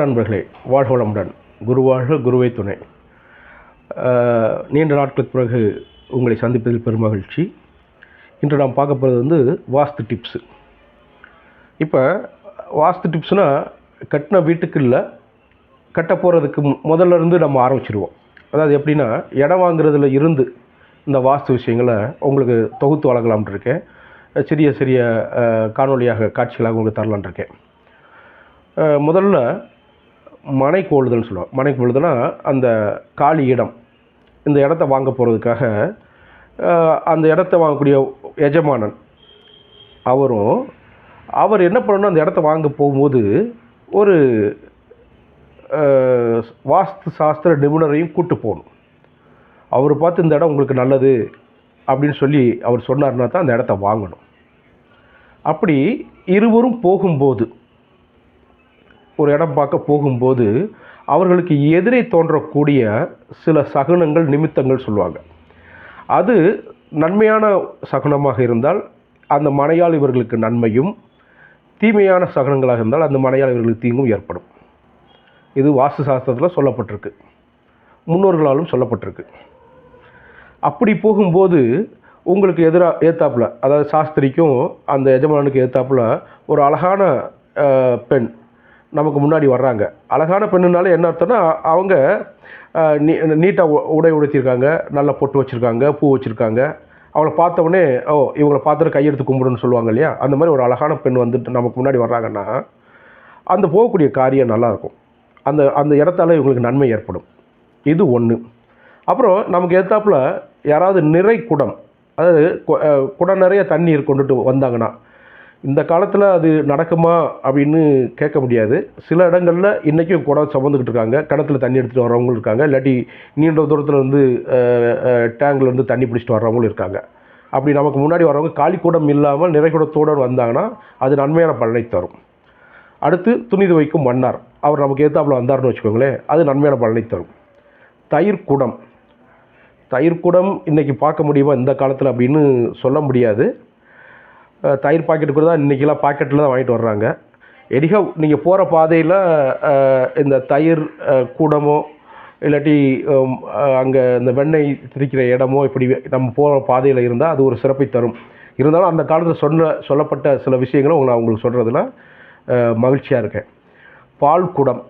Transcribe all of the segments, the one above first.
நண்பர்களே வாழ்வளமுடன் குருவாழ்க குருவை துணை. நீண்ட நாட்களுக்கு பிறகு உங்களை சந்திப்பதில் பெருமகிழ்ச்சி இன்று நாம் பார்க்க போகிறது வந்து வாஸ்து டிப்ஸு. இப்போ வாஸ்து டிப்ஸ்னால் கட்டின வீட்டுக்கு இல்லை கட்ட போகிறதுக்கு முதல்ல இருந்து நம்ம ஆரம்பிச்சிடுவோம் அதாவது எப்படின்னா இடம் வாங்குறதுல இருந்து இந்த வாஸ்து விஷயங்களை உங்களுக்கு தொகுத்து வழங்கலாம்னு இருக்கேன். சிறிய சிறிய காணொலியாக காணொளியாக காட்சிகளாக உங்களுக்கு தரலான் இருக்கேன். முதல்ல மனை கோழுதல்னு சொல்லுவாங்க. மனை கோளுதல்னா அந்த காலி இடம். இந்த இடத்த வாங்க போகிறதுக்காக அந்த இடத்த வாங்கக்கூடிய எஜமானன் அவரும் அவர் என்ன பண்ணணும் அந்த இடத்த வாங்க போகும்போது ஒரு வாஸ்து சாஸ்திர நிபுணரையும் கூட்டு போகணும். அவர் பார்த்து இந்த இடம் உங்களுக்கு நல்லது அப்படின்னு சொல்லி அவர் சொன்னார்னா தான் அந்த இடத்த வாங்கணும். அப்படி இருவரும் போகும்போது ஒரு இடம் பார்க்க போகும்போது அவர்களுக்கு எதிரே தோன்றக்கூடிய சில சகுனங்கள் நிமித்தங்கள் சொல்லுவாங்க. அது நன்மையான சகுனமாக இருந்தால் அந்த மனையால் இவர்களுக்கு நன்மையும் தீமையான சகுனங்களாக இருந்தால் அந்த மனையால் இவர்களுக்கு தீங்கும் ஏற்படும். இது வாஸ்து சாஸ்திரத்தில் சொல்லப்பட்டிருக்கு. முன்னோர்களாலும் சொல்லப்பட்டிருக்கு. அப்படி போகும்போது உங்களுக்கு எதிராக ஏத்தாப்பில் அதாவது சாஸ்திரிக்கும் அந்த எஜமானுக்கு ஏத்தாப்புல ஒரு அழகான பெண் நமக்கு முன்னாடி வர்றாங்க. அழகான பெண்ணுனால என்ன அர்த்தம்னா அவங்க நீ நீட்டாக உடை உடுத்தியிருக்காங்க நல்ல பொட்டு வச்சுருக்காங்க பூ வச்சுருக்காங்க. அவளை பார்த்தவொடனே ஓ இவங்களை பார்த்துட்டு கையெடுத்து கும்பிடுன்னு சொல்லுவாங்க இல்லையா? அந்த மாதிரி ஒரு அழகான பெண் வந்துட்டு நமக்கு முன்னாடி வர்றாங்கன்னா அந்த போகக்கூடிய காரியம் நல்லாயிருக்கும் அந்த அந்த இடத்தால இவங்களுக்கு நன்மை ஏற்படும். இது ஒன்று அப்புறம் நமக்கு ஏற்றாப்புல யாராவது நிறை குடம் அதாவது குடம் நிறைய தண்ணீர் கொண்டுட்டு வந்தாங்கன்னா இந்த காலத்தில் அது நடக்குமா அப்படின்னு கேட்க முடியாது. சில இடங்களில் இன்றைக்கும் குடம் சுமந்துக்கிட்டு இருக்காங்க. கிணத்துல தண்ணி எடுத்துகிட்டு வரவங்களும் இருக்காங்க. இல்லாட்டி நீண்ட தூரத்தில் இருந்து டேங்கில் இருந்து தண்ணி பிடிச்சிட்டு வர்றவங்களும் இருக்காங்க. அப்படி நமக்கு முன்னாடி வரவங்க காலிக்கூடம் இல்லாமல் நிறை வந்தாங்கன்னா அது நன்மையான பலனை தரும். அடுத்து துணி துவைக்கும் மன்னார். அவர் நமக்கு ஏத்தாப்புல வந்தார்னு வச்சுக்கோங்களேன். அது நன்மையான பலனை தரும். தயிர் குடம். தயிர் குடம் இன்றைக்கி பார்க்க முடியுமா இந்த காலத்தில் அப்படின்னு சொல்ல முடியாது. தயிர் பாக்கெட் கூட தான் இன்றைக்கெல்லாம் பாக்கெட்டில் தான் வாங்கிட்டு வர்றாங்க. எடிகா நீங்கள் போகிற பாதையில் இந்த தயிர் கூடமோ இல்லாட்டி அங்கே இந்த வெண்ணெய் திரிக்கிற இடமோ இப்படி நம்ம போகிற பாதையில் இருந்தால் அது ஒரு சிறப்பை தரும். இருந்தாலும் அந்த காலத்தில் சொன்ன சொல்லப்பட்ட சில விஷயங்களை உங்களை அவங்களுக்கு சொல்கிறதுல மகிழ்ச்சியாக இருக்கேன். பால் குடம்.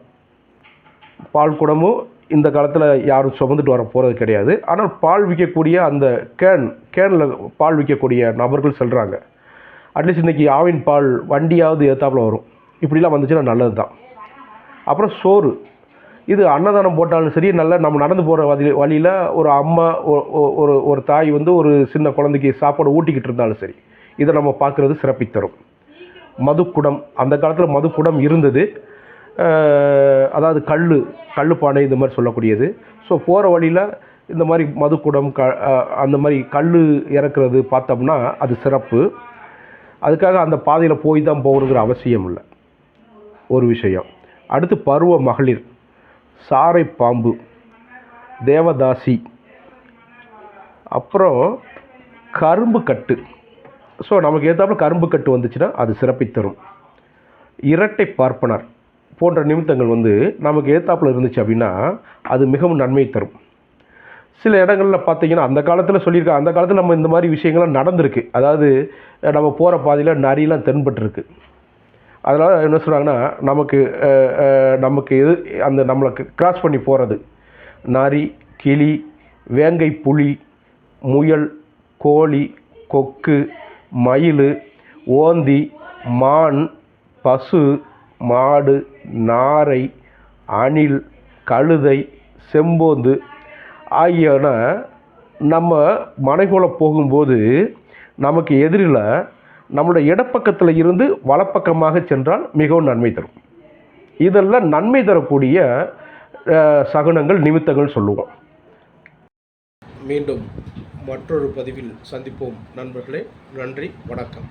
பால் குடமும் இந்த காலத்தில் யாரும் சுமந்துட்டு வர போகிறது கிடையாது. ஆனால் பால் விற்கக்கூடிய அந்த கேன் கேனில் பால் விற்கக்கூடிய நபர்கள் சொல்கிறாங்க அட்லீஸ்ட் இன்றைக்கி ஆவின் பால் வண்டியாவது ஏற்றாப்புல வரும். இப்படிலாம் வந்துச்சுன்னா நல்லது தான் அப்புறம் சோறு. இது அன்னதானம் போட்டாலும் சரி நல்லா நம்ம நடந்து போகிற வழி வழியில் ஒரு அம்மா ஒரு ஒரு தாய் வந்து ஒரு சின்ன குழந்தைக்கு சாப்பாடு ஊட்டிக்கிட்டு இருந்தாலும் சரி இதை நம்ம பார்க்குறது சிறப்பித்தரும் மதுக்குடம் அந்த காலத்தில் மதுக்குடம் இருந்தது. அதாவது கல் கல் பானை இந்த மாதிரி சொல்லக்கூடியது. ஸோ போகிற வழியில் இந்த மாதிரி மதுக்குடம் க அந்த மாதிரி கல் இறக்குறது பார்த்தோம்னா அது சிறப்பு. அதுக்காக அந்த பாதையில் போய் தான் போகணுங்கிற அவசியம் இல்லை. ஒரு விஷயம். அடுத்து பருவ மகளிர் சாரை பாம்பு தேவதாசி அப்புறம் கரும்பு கட்டு. ஸோ நமக்கு ஏற்றாப்புல கரும்பு கட்டு வந்துச்சுன்னா அது சிறப்பை தரும். இரட்டை பார்ப்பனர் போன்ற நிமித்தங்கள் வந்து நமக்கு ஏற்றாப்புல இருந்துச்சு அப்படின்னா அது மிகவும் நன்மை தரும். சில இடங்களில் பார்த்தீங்கன்னா அந்த காலத்தில் சொல்லியிருக்காங்க அந்த காலத்தில் நம்ம இந்த மாதிரி விஷயங்கள்லாம் நடந்திருக்கு. அதாவது நம்ம போகிற பாதையில் நரியெலாம் தென்பட்டுருக்கு. அதனால் என்ன சொல்கிறாங்கன்னா நமக்கு நமக்கு எது அந்த நம்மளுக்கு கிராஸ் பண்ணி போகிறது நரி கிளி வேங்கை புலி முயல் கோழி கொக்கு மயில் ஓந்தி மான் பசு மாடு நாரை அணில் கழுதை செம்போந்து ஆகியன நம்ம மனைகோல போகும்போது நமக்கு எதிரில் நம்மளுடைய இடப்பக்கத்தில் இருந்து வலப்பக்கமாக சென்றால் மிகவும் நன்மை தரும். இதெல்லாம் நன்மை தரக்கூடிய சகுனங்கள் நிமித்தங்கள் சொல்லுவோம். மீண்டும் மற்றொரு பதிவில் சந்திப்போம். நண்பர்களே நன்றி வணக்கம்.